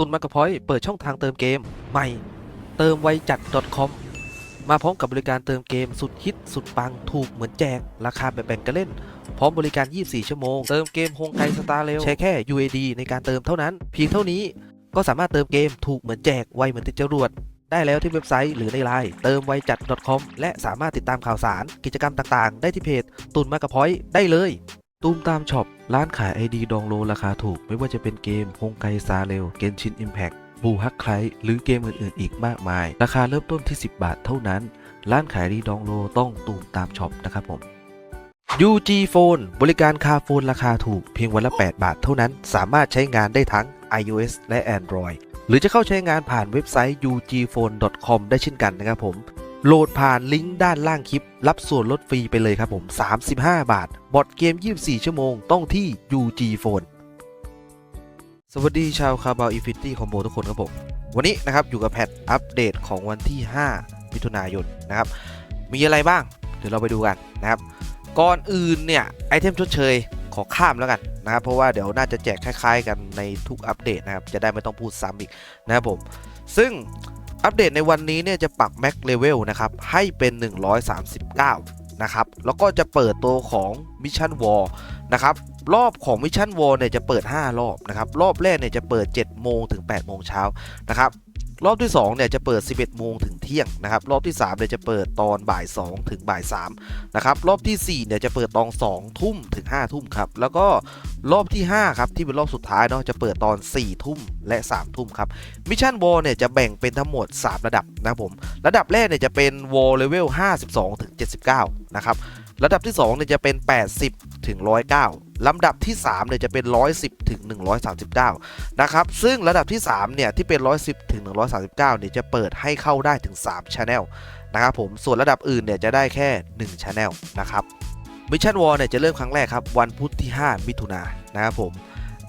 ตุนมากระพอยเปิดช่องทางเติมเกม ใหม่ เติมไวจัด .com มาพร้อมกับบริการเติมเกมสุดฮิตสุดปังถูกเหมือนแจก ราคาแบบแบ่งกันเล่น พร้อมบริการ 24 ชั่วโมง เติมเกมโฮงไกสตาร์เร็วใช้แค่ UAD ในการเติมเท่านั้น เพียงเท่านี้ก็สามารถเติมเกมถูกเหมือนแจกไวเหมือนติดจรวด ได้แล้วที่เว็บไซต์หรือในไลน์เติมไวจัด .com และสามารถติดตามข่าวสาร กิจกรรมต่างๆ ได้ที่เพจตุนมากระพอยได้เลย ตูมตามช็อป ร้านขาย ID ดองโลราคาถูก ไม่ว่าจะเป็นเกมฮงไกซาเรลเกนชินอิมแพ t บูฮักไคลหรือเกมอื่นๆ อีกมากมาย ราคาเริ่มต้นที่ 10 บาทเท่านั้น ร้านขายดีดองโลต้องตูมตามช็อปนะครับผม UG Phone บริการคาโฟนราคาถูกเพียงวันละ 8 บาทเท่านั้น สามารถใช้งานได้ทั้ง iOS และ Android หรือจะเข้าใช้งานผ่านเว็บไซต์ ugphone.com ได้เช่นกันนะครับผม โหลดผ่านลิงก์ด้านล่างคลิป รับส่วนลดฟรีไปเลยครับผม 35 บาท บอดเกม 24 ชั่วโมง ต้องที่ UG Phone สวัสดีชาวคาบาวอินฟินิตี้คอมโบทุกคนครับผม วันนี้นะครับ อยู่กับแพทอัปเดตของวันที่ 5 มิถุนายนนะครับ มีอะไรบ้าง เดี๋ยวเราไปดูกันนะครับ ก่อนอื่นเนี่ย ไอเทมชดเชยขอข้ามแล้วกันนะครับ เพราะว่าเดี๋ยวน่าจะแจกคล้าย ๆ กันในทุกอัปเดตนะครับ จะได้ไม่ต้องพูดซ้ำอีกนะครับผม ซึ่ง อัปเดตในวันนี้เนี่ยจะปรับแม็กเลเวลนะครับให้เป็น 139 นะครับ แล้วก็จะเปิดตัวของมิชชั่นวอลนะครับรอบของมิชชั่นวอลเนี่ยจะเปิด 5 รอบนะครับ รอบแรกเนี่ยจะเปิด 7 โมงถึง 8 โมงเช้านะครับ รอบที่ 2 เนี่ยจะเปิด 11 โมงถึงเที่ยงนะครับ รอบที่ 3 เนี่ยจะเปิดตอนบ่าย 2 ถึงบ่าย3นะครับ รอบที่ 4 เนี่ยจะเปิดตอน2ทุ่มถึง5ทุ่มครับ แล้วก็รอบที่ 5 ครับ ที่เป็นรอบสุดท้ายเนาะ จะเปิดตอน 4 ทุ่มและ 3 ทุ่มครับ มิชชั่นวอลเนี่ยจะแบ่งเป็นทั้งหมด 3 ระดับนะผม ระดับแรกเนี่ยจะเป็นวอลเลเวล 52 ถึง 79 นะครับ ระดับที่2เนี่ยจะเป็น 80 ถึง 109 ลำดับที่3เนี่ยจะเป็น 110ถึง139 นะครับ ซึ่งระดับที่ 3 เนี่ย ที่เป็น 110ถึง139 เนี่ยจะเปิดให้เข้าได้ถึง3 Channel นะครับผม ส่วนระดับอื่นเนี่ยจะได้แค่ 1 Channel นะครับมิชชั่นวอลเนี่ยจะเริ่มครั้งแรกครับ วันพุธที่ 5 มิถุนายนนะครับผม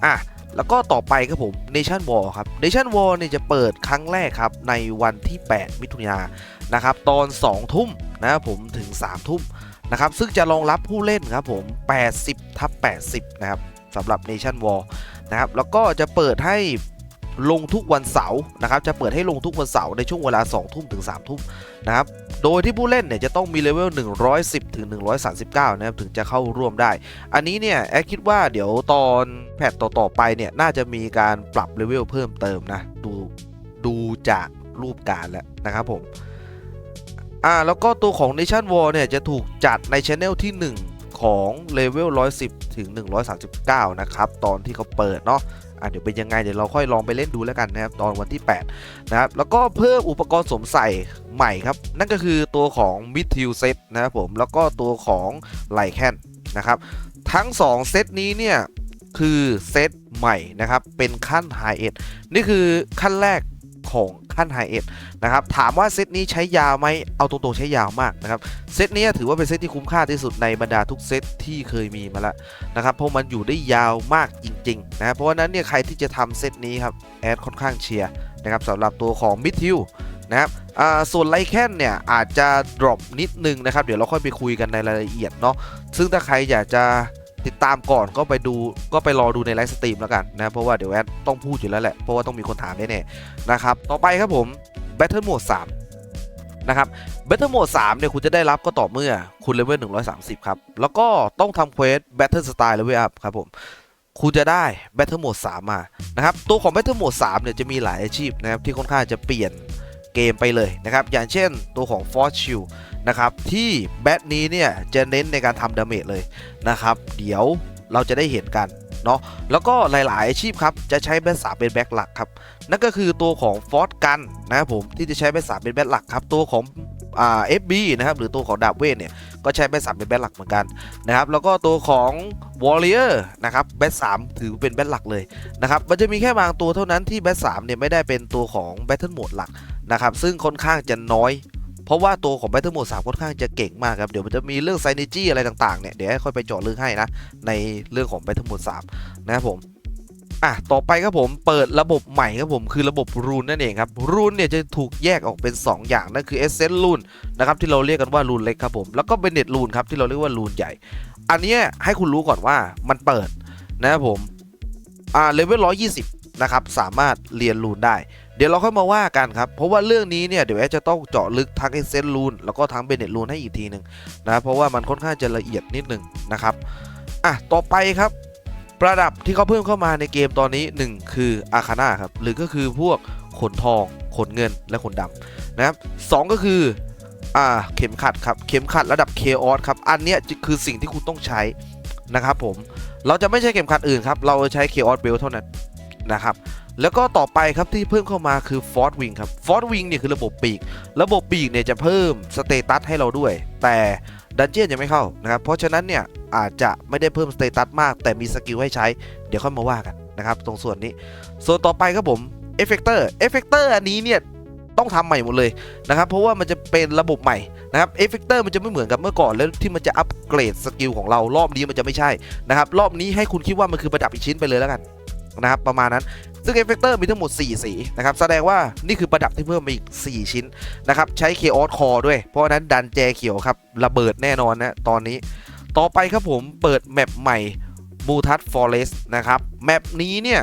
อะ แล้วก็ต่อไปครับผม Nation War ครับ Nation War เนี่ยจะเปิดครั้งแรกครับในวันที่ 8 มิถุนายนนะครับ ตอน 2 ทุ่มนะครับผมถึง 3 ทุ่มนะครับซึ่งจะรองรับผู้เล่นครับผม80 ทับ80 นะครับสำหรับ Nation War นะครับแล้วก็จะเปิดให้ลงทุกวันเสาร์นะครับ จะเปิดให้ลงทุกวันเสาร์ในช่วงเวลา 2 ทุ่มถึง 3 ทุ่มนะครับ โดยที่ผู้เล่นเนี่ยจะต้องมีเลเวล 110 ถึง 139 นะครับ ถึงจะเข้าร่วมได้ อันนี้เนี่ยแอดคิดว่าเดี๋ยวตอนแพทต่อ ๆ ไปเนี่ย น่าจะมีการปรับเลเวลเพิ่มเติมนะ ดูดูจากรูปการแล้วนะครับผม อ่าแล้วก็ตัวของ Nation War เนี่ยจะถูกจัดในช anel ที่ 1 ของเลเวล110 ถึง 139 นะครับ ตอนที่เขาเปิดเนาะอะเดี๋ยวเป็นยังไง เดี๋ยวเราค่อยลองไปเล่นดูแล้วกันนะครับตอนวันที่ 8 นะครับ แล้วก็เพิ่มอุปกรณ์สวมใส่ใหม่ครับ นั่นก็คือตัวของ m i d t i l Set นะครับผมแล้วก็ตัวของ l y c a n นะครับ ทั้ง 2 เซตนี้เนี่ย คือเซตใหม่นะครับ เป็นขั้น High End นี่คือขั้นแรกของ ขั้น High End นะครับถามว่าเซตนี้ใช้ยาวไหมเอาตรงๆใช้ยาวมากนะครับเซตนี้ถือว่าเป็นเซตที่คุ้มค่าที่สุดในบรรดาทุกเซตที่เคยมีมาแล้วนะครับเพราะมันอยู่ได้ยาวมากจริงๆนะครับเพราะฉะนั้นเนี่ยใครที่จะทำเซตนี้ครับแอดค่อนข้างเชียร์นะครับสำหรับตัวของมิทิวนะครับอ่าส่วนไลแคนเนี่ยอาจจะ drop นิดนึงนะครับเดี๋ยวเราค่อยไปคุยกันในรายละเอียดเนาะซึ่งถ้าใครอยากจะ ติดตามก่อนก็ไปดูก็ไปรอดูในไลฟ์สตรีมแล้วกันนะเพราะว่าเดี๋ยวแอดต้องพูดอยู่แล้วแหละ เพราะว่าต้องมีคนถามแน่ๆนะครับต่อไปครับผม Battle Mode 3 นะครับ Battle Mode 3เนี่ยคุณจะได้รับก็ต่อเมื่อคุณเลเวล130 ครับ แล้วก็ต้องทำเควส Battle Style Level Up ครับผมคุณจะได้ Battle Mode 3 มานะครับตัวของ Battle Mode 3เนี่ยจะมีหลายอาชีพนะครับที่ค่อนข้างจะเปลี่ยนเกมไปเลยนะครับอย่างเช่นตัวของ Force Shield นะครับที่แบทนี้เนี่ยจะเน้นในการทำดาเมจเลยนะครับ เดี๋ยวเราจะได้เห็นกันเนาะแล้วก็หลาย ๆ อาชีพครับจะใช้แบท3เป็นแบ็คหลักครับนั่นก็คือตัวของฟอร์ e กันนะครับผมที่จะใช้แบทสามเป็นแบทหลักครับตัวของอ่า FB นะครับหรือตัวของดาบเวทเนี่ยก็ใช้แบทสามเป็นแบทหลักเหมือนกันนะครับแล้วก็ตัวของ Warrior นะครับแบทสามถือเป็นแบทหลักเลยนะครับมันจะมีแค่บางตัวเท่านั้นที่แบทสามเนี่ยไม่ได้เป็นตัวของ Battle Mode หลักนะครับซึ่งค่อนข้างจะน้อย เพราะว่าตัวของ Battle Mode 3 ค่อนข้างจะเก่งมากครับ เดี๋ยวมันจะมีเรื่อง Synergy อะไรต่างๆ เนี่ย เดี๋ยวให้ค่อยไปเจาะลึกให้นะ ในเรื่องของ Battle Mode 3 นะครับผมอะ ต่อไปครับผมเปิดระบบใหม่ครับผมคือระบบรูนนั่นเองครับรูนเนี่ยจะถูกแยกออกเป็น 2 อย่างนั่นคือ Essence รูนนะครับที่เราเรียกกันว่ารูนเล็กครับผมแล้วก็เบเนตรูนครับที่เราเรียกว่ารูนใหญ่ อันนี้ให้คุณรู้ก่อนว่ามันเปิดนะครับผมอ่าเลเวล120 นะครับ สามารถเรียนรูนได้ เดี๋ยวเราค่อยมาว่ากันครับ เพราะว่าเรื่องนี้เนี่ยเดี๋ยวแอดจะต้องเจาะลึกทั้งเอเซนรูนแล้วก็ทั้งเบเนตรูนให้อีกทีหนึ่งนะเพราะว่ามันค่อนข้างจะละเอียดนิดหนึงนะครับอะต่อไปครับ ประดับที่เขาเพิ่มเข้ามาในเกมตอนนี้ 1 คืออาคาน่าครับหรือก็คือพวกขนทอง ขนเงินและขนดำนะครับสองก็คืออ่าเข็มขัดครับเข็มขัดระดับเคออสครับอันเนี้ยคือสิ่งที่คุณต้องใช้นะครับผมเราจะไม่ใช้เข็มขัดอื่นครับเราใช้เคออสเบลเท่านั้นนะครับ แล้วก็ต่อไปครับที่เพิ่มเข้ามาคือ f o r ์ Wing ครับ f o r ์ Wing เนี่ยคือระบบปีก ระบบปีกเนี่ยจะเพิ่มสเตตัสให้เราด้วย แต่ดันเจียนยังไม่เข้านะครับ เพราะฉะนั้นเนี่ยอาจจะไม่ได้เพิ่มสเตตัสมาก แต่มีสกิลให้ใช้ เดี๋ยวค่อยมาว่ากันนะครับ ตรงส่วนนี้ ส่วนต่อไปครับผมเอฟเฟกเตอร์เอฟเฟกเตอร์อันนี้เนี่ยต้องทำใหม่หมดเลยนะครับ เพราะว่ามันจะเป็นระบบใหม่นะครับเอฟเฟกเตอร์มันจะไม่เหมือนกับเมื่อก่อนแล้วที่มันจะอัปเกรดสกิลของเรารอบนี้มันจะไม่ใช่นะครับ รอบนี้ให้คุณคิดว่ามันคือประดับอีกชิ้นไปเลยแล้วกันนะครับประมาณนั้น ซึ่งเอฟเฟกเตอร์มีทั้งหมด 4 สีนะครับ แสดงว่านี่คือประดับที่เพิ่มมาอีก 4 ชิ้นนะครับ ใช้เคออสคอด้วย เพราะฉะนั้นดันแจเขียวครับ ระเบิดแน่นอนนะตอนนี้ ต่อไปครับผมเปิดแมปใหม่มูทัสฟอเรสนะครับ แมปนี้เนี่ย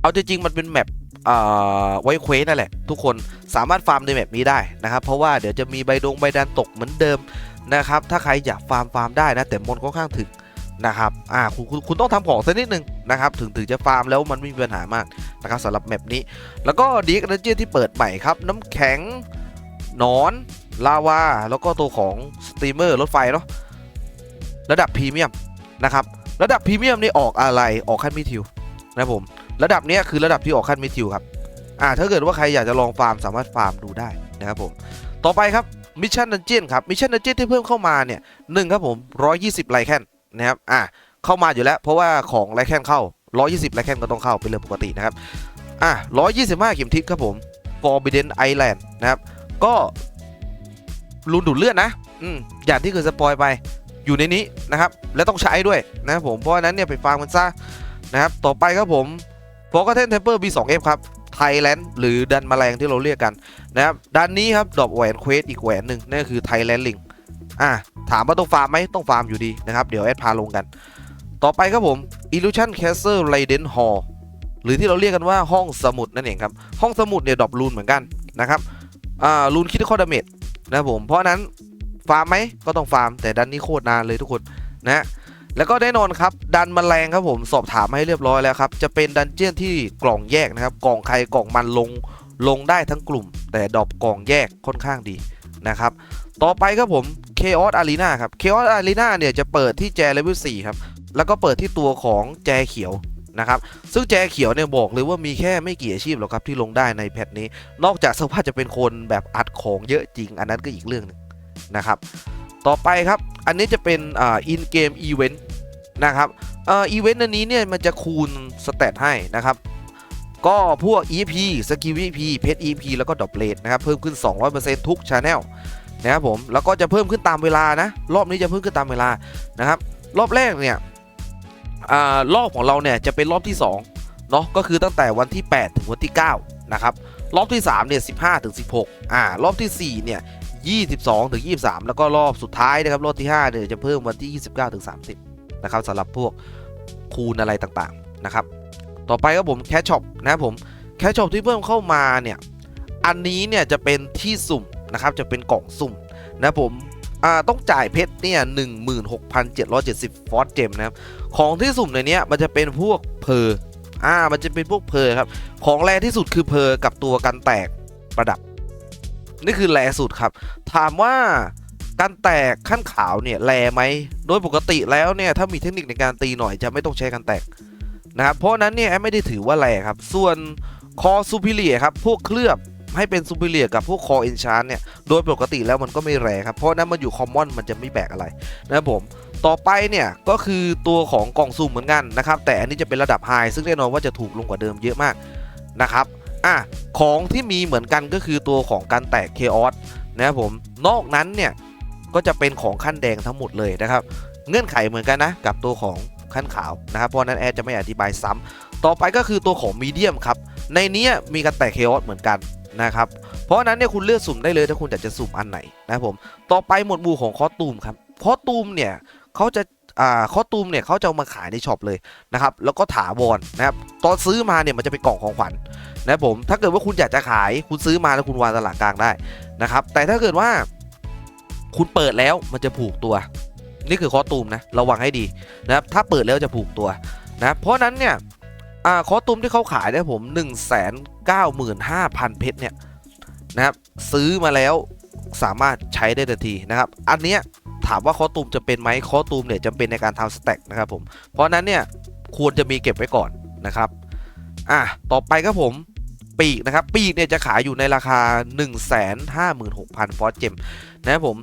เอาจริงๆ มันเป็นแมปไว้เควสนั่นแหละ ทุกคนสามารถฟาร์มในแมปนี้ได้นะครับ เพราะว่าเดี๋ยวจะมีใบดงใบดันตกเหมือนเดิมนะครับ ถ้าใครอยากฟาร์มฟาร์มได้นะ แต่มอนค่อนข้างถึก นะครับอ่าคุณคุณต้องทำของสักนิดนึงนะครับถึงถึงจะฟาร์มแล้วมันไม่มีปัญหามากนะครับสำหรับแมปนี้ แล้วก็ดีก e นเจที่เปิดใหม่ครับ น้ำแข็งหนอนลาวาแล้วก็ตัวของสตรีมเมอร์รถไฟเนาะระดับพรีเมียมนะครับระดับพรีเมียมนี่ออกอะไรออกขั้นมิทิวนะผมระดับนี้คือระดับที่ออกขั้นมิทิวครับอ่าถ้าเกิดว่าใครอยากจะลองฟาร์มสามารถฟาร์มดูได้นะครับผมต่อไปครับมิชชั่นดันเจียนครับมิชชั่นดันเจียนที่เพิ่มเข้ามาเนี่ยหนึ่งครับผม120ไลแคน นะครับอ่าเข้ามาอยู่แล้ว เพราะว่าของไลแคนเข้า 120ไลแคนก็ต้องเข้าเป็นเรื่องปกตินะครับอะ125เข็มทิศครับผม Forbidden Island นะครับ ก็รุนดูดเลือดนะอืมอย่างที่เคยสปอยไปอยู่ในนี้นะครับ และต้องใช้ด้วยนะครับผมเพราะฉะนั้นเนี่ยไปฟังมันซะนะครับต่อไปครับผม Forgotten Temple B2F ครับไทยแลนด์หรือดันแมลงที่เราเรียกกันนะครับดันนี้ครับดอปแหวนเควสอีกแหวนหนึ่งนั่นก็คือไทยแลนด์ลิง อะถามว่าต้องฟาร์มไหมต้องฟาร์มอยู่ดีนะครับ เดี๋ยวแอดพาลงกัน ต่อไปครับผม Illusion Castle Raiden Hall หรือที่เราเรียกกันว่าห้องสมุดนั่นเองครับ ห้องสมุดเนี่ยดรอปรูนเหมือนกันนะครับอ่ารูนคิดข้อดาเมจนะครับผม เพราะนั้นฟาร์มไหมก็ต้องฟาร์ม แต่ดันนี้โคตรนานเลยทุกคนนะแล้วก็แน่นอนครับดันมแมลงครับผมสอบถามให้เรียบร้อยแล้วครับจะเป็นดันเจี้ยนที่กล่องแยกนะครับกล่องใครกล่องมันลงลงได้ทั้งกลุ่ม แต่ดรอปกล่องแยกค่อนข้างดีนะครับ ต่อไปครับผม Chaos Arena ครับ Chaos Arena เนี่ยจะเปิดที่แจเลเวล4ครับ แล้วก็เปิดที่ตัวของแจเขียวนะครับ ซึ่งแจเขียวเนี่ยบอกเลยว่ามีแค่ไม่กี่อาชีพหรอกครับที่ลงได้ในแพทนี้ นอกจากสภาพจะเป็นคนแบบอัดของเยอะจริง อันนั้นก็อีกเรื่องหนึงนะครับ ต่อไปครับ อันนี้จะเป็นอ่าอินเกมอีเวนต์นะครับอ่ออีเวนต์อันนี้เนี่ยมันจะคูณสเตตให้นะครับก็พวก EP สกิล EP เพชร EP แล้วก็ดอปเลทนะครับ เพิ่มขึ้น 200%ทุกช anel น นะครับผมแล้วก็จะเพิ่มขึ้นตามเวลานะ รอบนี้จะเพิ่มขึ้นตามเวลานะครับ รอบแรกเนี่ยรอบของเราเนี่ยจะเป็นรอบที่2เนาะก็คือตั้งแต่วันที่ 8 ถึงวันที่9นะครับรอบที่3เนี่ย15 ถึง 16อ่ารอบทีสี่4เนี่ย22 ถึง 23 แล้วก็รอบสุดท้ายนะครับรอบที่5เนี่ยจะเพิ่มวันที่ 29 ถึง 30นะครับสำหรับพวกคูณอะไรต่างๆนะครับต่อไปครับผมแคชช็อปนะครับผมแคชช็อปที่เพิ่มเข้ามาเนี่ยอันนี้เนี่ยจะเป็นที่สุ่ม นะครับจะเป็นกล่องสุ่มนะผมต้องจ่ายเพชรเนี่ย16,770ฟอสเจมนะครับ ของที่สุ่มในนี้มันจะเป็นพวกเพอร์อ่ามันจะเป็นพวกเพอร์ครับ ของแรที่สุดคือเพอร์กับตัวกันแตกประดับ นี่คือแรสุดครับ ถามว่าการแตกขั้นขาวเนี่ยแรไหม โดยปกติแล้วเนี่ยถ้ามีเทคนิคในการตีหน่อยจะไม่ต้องใช้การแตกนะครับ เพราะนั้นเนี่ยแอดไม่ได้ถือว่าแรครับ ส่วนคอซูพิเลียครับ พวกเคลือบ ให้เป็นซูพิเลียกับพวกคอเอนชานเนี่ย โดยปกติแล้วมันก็ไม่แรงครับ เพราะนั้นมันอยู่คอมมอนมันจะไม่แบกอะไรนะครับผมต่อไปเนี่ยก็คือตัวของกล่องซุ่มเหมือนกันนะครับ แต่อันนี้จะเป็นระดับไฮซึ่งแน่นอนว่าจะถูกลงกว่าเดิมเยอะมากนะครับอะของที่มีเหมือนกันก็คือตัวของการแตกเคออสนะครับผมนอกนั้นเนี่ยก็จะเป็นของขั้นแดงทั้งหมดเลยนะครับ เงื่อนไขเหมือนกันนะกับตัวของขั้นขาวนะครับ เพราะนั้นแอดจะไม่อธิบายซ้ำต่อไปก็คือตัวของมีเดียมครับ ในนี้มีการแตกเคออสเหมือนกัน นะครับ เพราะฉะนั้นเนี่ยคุณเลือกสุ่มได้เลยถ้าคุณอยากจะสุ่มอันไหนนะครับผม ต่อไปหมวดหมู่ของคอตูมครับ คอตูมเนี่ยเขาจะอ่าคอตูมเนี่ยเขาจะามาขายในช็อปเลยนะครับ แล้วก็ถาวรนะครับ ตอนซื้อมาเนี่ยมันจะเป็นกล่องของขวัญนะผม ถ้าเกิดว่าคุณอยากจะขาย คุณซื้อมาแล้วคุณวางตลาดกลางได้นะครับ แต่ถ้าเกิดว่าคุณเปิดแล้วมันจะผูกตัว นี่คือคอตูมนะ ระวังให้ดีนะครับ ถ้าเปิดแล้วจะผูกตัวนะ เพราะฉะนั้นเนี่ย อ่าคอตูมที่เขาขายเนี่ยผม1 9 5 0 0 0 เพชรเนี่ยนะครับซื้อมาแล้วสามารถใช้ได้ทันทีนะครับ อันเนี้ยถามว่าคอตูมจะเป็นไหมคอตูมเนี่ยจำเป็นในการทำสแต็กนะครับผม เพราะนั้นเนี่ยควรจะมีเก็บไว้ก่อนนะครับอะต่อไปครับผมปีกนะครับปีกเนี่ยจะขายอยู่ในราคา 156,000 ฟอสเจมนะครับผม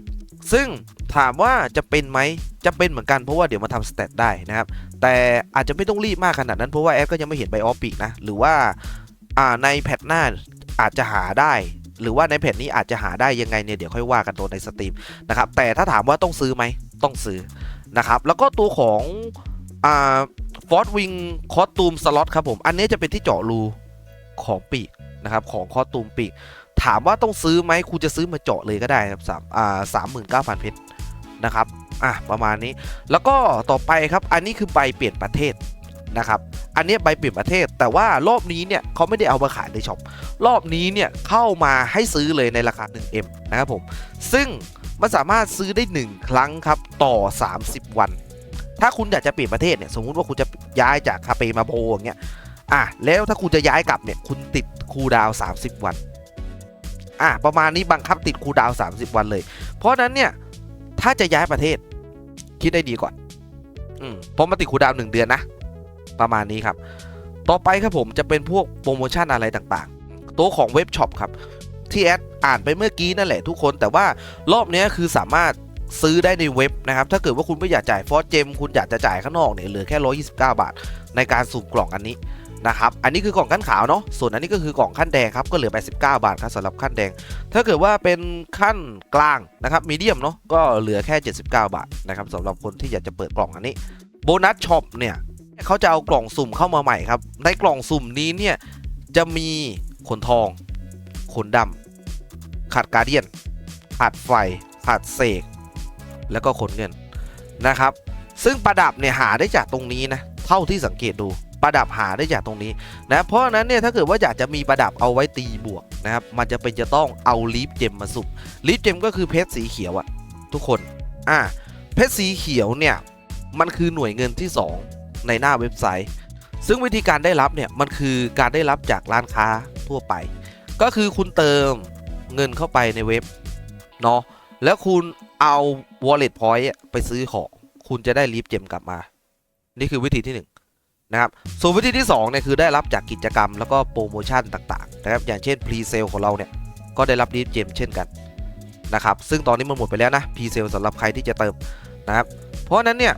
ซึ่งถามว่าจะเป็นไหมจะเป็นเหมือนกันเพราะว่าเดี๋ยวมาทำสเตตได้นะครับ แต่อาจจะไม่ต้องรีบมากขนาดนั้นเพราะว่าแอดก็ยังไม่เห็นใบออฟปีกนะ หรือว่าในแพทหน้าอาจจะหาได้ หรือว่าในแพทนี้อาจจะหาได้ยังไงเนี่ยเดี๋ยวค่อยว่ากันตัวในสตรีมนะครับแต่ถ้าถามว่าต้องซื้อไหมต้องซื้อนะครับแล้วก็ตัวของฟอร์ดวิงคอสตูมสล็อตครับผม อันนี้จะเป็นที่เจาะรูของปีกนะครับของคอสตูมปีก ถามว่าต้องซื้อไหมคุณจะซื้อมาเจาะเลยก็ได้ครับสามอ่าสามหมื่นเก้าพันเพชรนะครับอะประมาณนี้แล้วก็ต่อไปครับอันนี้คือใบเปลี่ยนประเทศนะครับอันนี้ใบเปลี่ยนประเทศ แต่ว่ารอบนี้เนี่ยเขาไม่ได้เอามาขายในช็อปรอบนี้เนี่ยเข้ามาให้ซื้อเลยในราคา 1M นะครับผมซึ่งมันสามารถซื้อได้ 1 ครั้งครับต่อ 30 วัน ถ้าคุณอยากจะเปลี่ยนประเทศเนี่ยสมมุติว่าคุณจะย้ายจากคาเปมาโบอย่างเงี้ยอะแล้วถ้าคุณจะย้ายกลับเนี่ยคุณติดคูดาว 30 วัน อะประมาณนี้บังคับติดคูดาว 30 วันเลย เพราะนั้นเนี่ยถ้าจะย้ายประเทศคิดได้ดีก่อนอืมเพราะมันติดคูดาวหนึ่งเดือนนะ ประมาณนี้ครับ ต่อไปครับผมจะเป็นพวกโปรโมชั่นอะไรต่างๆ ตัวของเว็บช็อปครับที่แอดอ่านไปเมื่อกี้นั่นแหละทุกคนแต่ว่ารอบนี้คือสามารถซื้อได้ในเว็บนะครับ ถ้าเกิดว่าคุณไม่อยากจ่ายฟอสเจมคุณอยากจะจ่ายข้างนอกเนี่ยเหลือแค่ 129 บาท ในการสุ่มกล่องอันนี้ นะครับอันนี้คือกล่องขั้นขาวเนาะส่วนอันนี้ก็คือกล่องขั้นแดงครับก็เหลือ 89 บาทครับสำหรับขั้นแดง ถ้าเกิดว่าเป็นขั้นกลางนะครับมีเดียมเนาะก็เหลือแค่ 79 บาทนะครับสำหรับคนที่อยากจะเปิดกล่องอันนี้โบนัสช็อปเนี่ยเขาจะเอากล่องสุ่มเข้ามาใหม่ครับในกล่องสุ่มนี้เนี่ยจะมีขนทองขนดำขาดการเดียนขาดไฟขาดเสกแล้วก็ขนเงินนะครับ ซึ่งประดับเนี่ยหาได้จากตรงนี้นะเท่าที่สังเกตดู ประดับหาได้จากตรงนี้นะเพราะฉะนั้นเนี่ยถ้าเกิดว่าอยากจะมีประดับเอาไว้ตีบวกนะครับมันจะเป็นจะต้องเอาลีฟเจมมาสุ่มลีฟเจมก็คือเพชรสีเขียวอะทุกคนอ่าเพชรสีเขียวเนี่ยมันคือหน่วยเงินที่ 2 ในหน้าเว็บไซต์ ซึ่งวิธีการได้รับเนี่ยมันคือการได้รับจากร้านค้าทั่วไป ก็คือคุณเติมเงินเข้าไปในเว็บเนาะแล้วคุณเอา wallet point ไปซื้อของ คุณจะได้ลีฟเจมกลับมา นี่คือวิธีที่1 นะครับส่วนวิธีที่2เนี่ยคือได้รับจากกิจกรรมแล้วก็โปรโมชั่นต่างๆนะครับอย่างเช่น pre sale ของเราเนี่ยก็ได้รับลีฟเจมเช่นกันนะครับซึ่งตอนนี้มันหมดไปแล้วนะ pre sale สำหรับใครที่จะเติมนะครับเพราะนั้นเนี่ย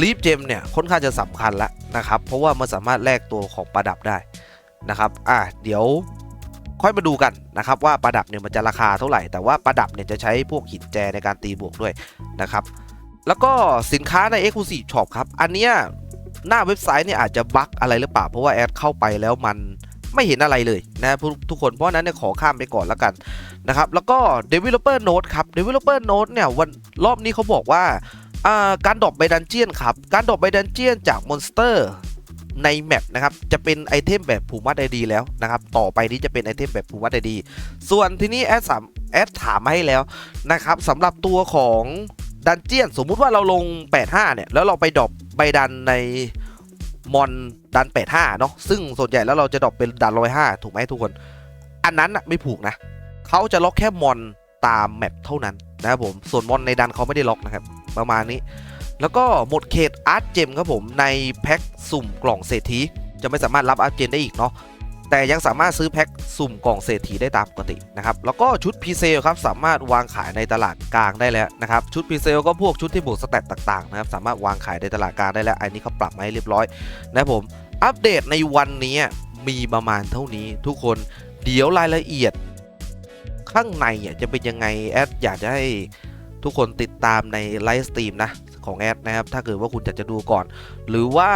ลีฟเจมเนี่ยค่อนข้างจะสำคัญแล้วนะครับเพราะว่ามันสามารถแลกตัวของประดับได้นะครับอะเดี๋ยวค่อยมาดูกันนะครับว่าประดับเนี่ยมันจะราคาเท่าไหร่ แต่ว่าประดับเนี่ยจะใช้พวกหินแจในการตีบวกด้วยนะครับแล้วก็สินค้าใน Exclusive Shop ครับ อันเนี้ย หน้าเว็บไซต์เนี่ยอาจจะบั๊กอะไรหรือเปล่า เพราะว่าแอดเข้าไปแล้วมันไม่เห็นอะไรเลยนะทุกคนเพราะนั้นเนี่ยขอข้ามไปก่อนแล้วกันนะครับแล้วก็ Developer Note ครับ Developer Note เนี่ยวันรอบนี้เขาบอกว่าการดรอปใบดันเจียนครับ การดรอปใบดันเจียนจากมอนสเตอร์ในแมปนะครับ จะเป็นไอเทมแบบผูกมัดไอดีแล้วนะครับ ต่อไปนี้จะเป็นไอเทมแบบผูกมัดไอดี ส่วนทีนี้แอดสามแอดถามมาให้แล้วนะครับสำหรับตัวของดันเจียน สมมุติว่าเราลง 85 เนี่ย แล้วเราไปดรอป ใบดันในมอนดัน85เนาะซึ่งส่วนใหญ่แล้วเราจะดรอปเป็นดัน105ถูกไหมทุกคน อันนั้นอะไม่ผูกนะเขาจะล็อกแค่มอนตามแมปเท่านั้นนะครับผมส่วนมอนในดันเขาไม่ได้ล็อกนะครับ ประมาณนี้ แล้วก็หมดเขตอาร์ตเจมครับผมในแพ็คสุ่มกล่องเศรษฐีจะไม่สามารถรับอาร์ตเจมได้อีกเนาะ แต่ยังสามารถซื้อแพ็คสุ่มกล่องเศรษฐีได้ตามปกตินะครับแล้วก็ชุดพีเซลครับสามารถวางขายในตลาดกลางได้แล้วนะครับชุดพีเซลก็พวกชุดที่บวกสแตตต่างๆนะครับสามารถวางขายในตลาดกลางได้แล้วอันนี้เขาปรับมาให้เรียบร้อยนะผมอัปเดตในวันนี้มีประมาณเท่านี้ทุกคนเดี๋ยวรายละเอียด ข้างในอะจะเป็นยังไงแอดอยากจะให้ทุกคนติดตามในไลฟ์สตรีมนะของแอดนะครับถ้าเกิดว่าคุณอยากจะดูก่อน หรือว่า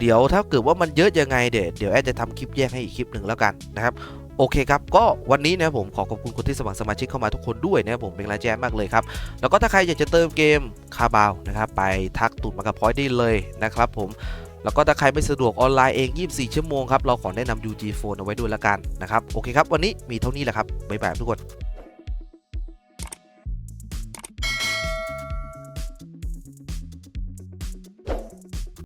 เดี๋ยวถ้าเกิดว่ามันเยอะยังไงเดี๋ยวเดี๋ยวแอดจะทำคลิปแยกให้อีกคลิปหนึ่งแล้วกันนะครับโอเคครับ ก็วันนี้นะผมขอขอบคุณคนที่สมัครสมาชิกเข้ามาทุกคนด้วยนะผมเป็นกำลังใจให้มากเลยครับ แล้วก็ถ้าใครอยากจะเติมเกมคาบาวนะครับไปทักตูดมากับพอยต์ได้เลยนะครับผมแล้วก็ถ้าใครไม่สะดวกออนไลน์เอง 24 ชั่วโมงครับ เราขอแนะนำ UG Phone เอาไว้ด้วยละกันนะครับ โอเคครับ วันนี้มีเท่านี้แหละครับ บ๊ายบายทุกคน